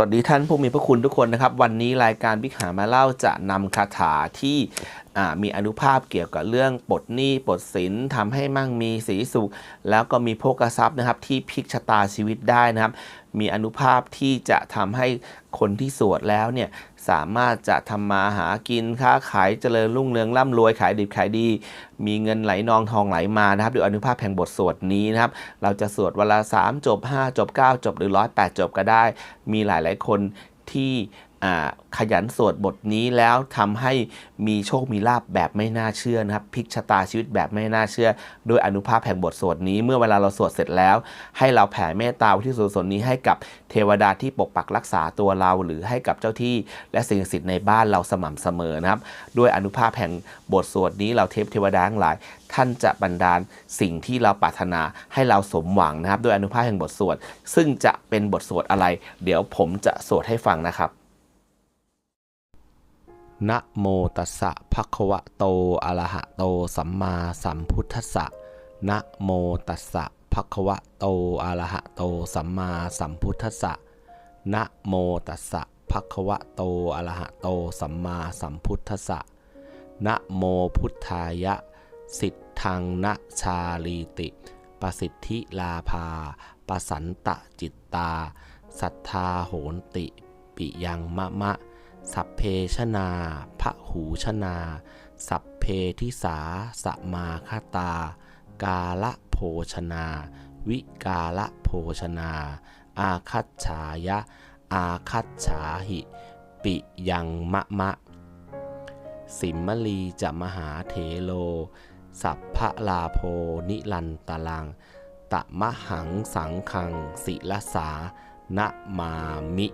วัสดีท่านผู้มีพระคุณทุกคนนะครับ วันนี้รายการพิกหามาเล่าจะนำคาถาที่ มีอนุภาพเกี่ยวกับเรื่องปลดหนี้ปลดสินทำให้มั่งมีสีสุข แล้วก็มีโภกทรัพย์นะครับที่พลิกชะตาชีวิตได้นะครับ มีอนุภาพที่จะทำให้คนที่สวดแล้วเนี่ยสามารถจะทำมาหากินค้าขายเจริญรุ่งเรืองร่ำรวยขายดิบขายดี มีเงินไหลนองทองไหลมานะครับด้วยอนุภาพแห่งบทสวดนี้นะครับ เราจะสวดเวลา 3 จบ 5 จบ 9 จบหรือ108จบก็ได้ มีหลาย ๆ คนที่ ขยันสวดบทนี้แล้วทำให้มีโชคมีลาบแบบไม่น่าเชื่อนะครับพลิกชะตาชีวิตแบบไม่น่าเชื่อ โดยอนุภาพแห่งบทสวดนี้ เมื่อเวลาเราสวดเสร็จแล้ว ให้เราแผ่เมตตาที่ส่วนส่วนนี้ให้กับเทวดาที่ปกปักรักษาตัวเรา หรือให้กับเจ้าที่และสิ่งศักดิ์สิทธิ์ในบ้านเราสม่ำเสมอนะครับด้วยอนุภาพแห่งบทสวดนี้เราเทพเทวดาทั้งหลาย ท่านจะบันดาลสิ่งที่เราปรารถนาให้เราสมหวังนะครับด้วยอนุภาพแห่งบทสวดซึ่งจะเป็นบทสวดอะไร เดี๋ยวผมจะสวดให้ฟังนะครับ นะโมตัสสะภะคะวะโตอะระหะโตสัมมาสัมพุทธัสสะนะโมตัสสะภะคะวะโตอะระหะโตสัมมาสัมพุทธัสสะนะโมตัสสะภะคะวะโตอะระหะโตสัมมาสัมพุทธัสสะนะโมพุทธายะ สิทธังนะชาลีติปสิทธิลาภาปสันตะจิตตา สัทธาโหนติ ปิยังมะมะ สัพเพชนาพระหูชนา สัพเพทิสาสมาคาตา กาละโภชนา วิกาละโภชนา อาคัจฉายะ อาคัจฉาหิ ปิยังมะมะ สิมมลีจะมหาเถโล สัพพะลาโพนิลันตลัง ตะมะหังสังคัง ศิลสานะมามิ